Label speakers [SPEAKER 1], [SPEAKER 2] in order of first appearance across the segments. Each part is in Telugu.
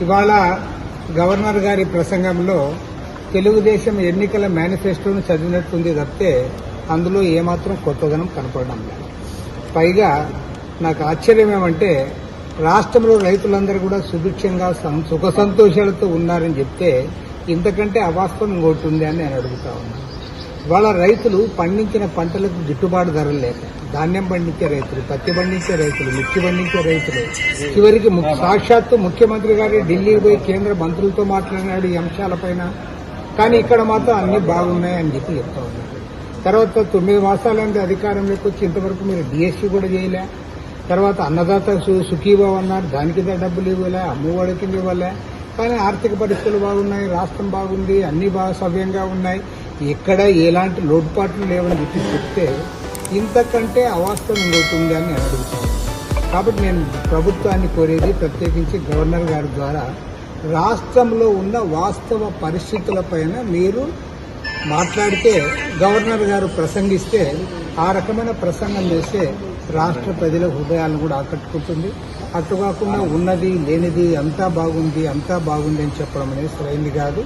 [SPEAKER 1] ఇవాళ గవర్నర్ గారి ప్రసంగంలో తెలుగుదేశం ఎన్నికల మేనిఫెస్టోను చదివినట్టుంది తప్పితే అందులో ఏమాత్రం కొత్తదనం కనపడడం లేదు. పైగా నాకు ఆశ్చర్యం ఏమంటే రాష్ట్రంలో రైతులందరూ కూడా సుభిక్షంగా సుఖ సంతోషాలతో ఉన్నారని చెప్తే ఇంతకంటే అవాస్తవం ఇంకోటి ఉంది అని నేను అడుగుతా ఉన్నాను వాళ్ళ రైతులు పండించిన పంటలకు గిట్టుబాటు ధరలు లేక ధాన్యం పండించే రైతులు పత్తి పండించే రైతులు మిర్చి పండించే రైతులు. చివరికి సాక్షాత్తు ముఖ్యమంత్రి గారి ఢిల్లీకి పోయి కేంద్ర మంత్రులతో మాట్లాడినాడు ఈ అంశాలపైన కానీ ఇక్కడ మాత్రం అన్ని బాగున్నాయి అని చెప్పి చెప్తా ఉన్నారు తర్వాత తొమ్మిది మాసాలంటే అధికారంలోకి వచ్చి ఇంతవరకు మీరు డిఎస్సీ కూడా చేయలే. తర్వాత అన్నదాత సు- సుఖీభావ్ అన్నారు. దానికి డబ్బులు ఇవ్వలే అమ్మఒడి కింద ఇవ్వలే. కానీ ఆర్థిక పరిస్థితులు బాగున్నాయి రాష్ట్రం బాగుంది అన్ని బాగా సవ్యంగా ఉన్నాయి. ఎక్కడ ఎలాంటి లోటుపాట్లు లేవని చెప్పి చెప్తే ఇంతకంటే అవాస్తవం అవుతుంది అని నేను అడుగుతాను. కాబట్టి నేను ప్రభుత్వాన్ని కోరేది ప్రత్యేకించి గవర్నర్ గారి ద్వారా రాష్ట్రంలో ఉన్న వాస్తవ పరిస్థితులపైన మీరు మాట్లాడితే గవర్నర్ గారు ప్రసంగిస్తే ఆ రకమైన ప్రసంగం చేస్తే రాష్ట్ర ప్రజల హృదయాలను కూడా ఆకట్టుకుంటుంది. అటు కాకుండా ఉన్నది లేనిది అంతా బాగుంది అంతా బాగుంది అని చెప్పడం అనేది సరైంది కాదు.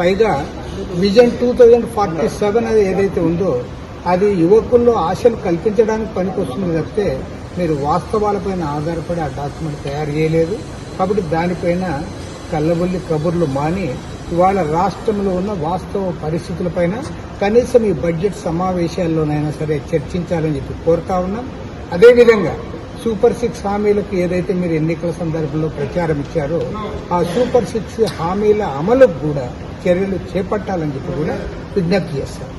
[SPEAKER 1] పైగా vision two thousand forty seven అది ఏదైతే ఉందో అది యువకుల్లో ఆశలు కల్పించడానికి పనికొస్తుంది తప్పితే మీరు వాస్తవాలపైన ఆధారపడి ఆ డాక్యుమెంట్ తయారు చేయలేదు. కాబట్టి దానిపైన కళ్ళబొల్లి కబుర్లు మాని ఇవాళ రాష్ట్రంలో ఉన్న వాస్తవ పరిస్థితులపైన కనీసం ఈ బడ్జెట్ సమావేశాల్లోనైనా సరే చర్చించాలని చెప్పి కోరుతా ఉన్నాం. అదేవిధంగా సూపర్ సిక్స్ హామీలకు ఏదైతే మీరు ఎన్నికల సందర్భంలో ప్రచారం ఇచ్చారో ఆ సూపర్ సిక్స్ హామీల అమలుకు కూడా చర్యలు చేపట్టాలని చెప్పి కూడా విజ్ఞప్తి చేస్తారు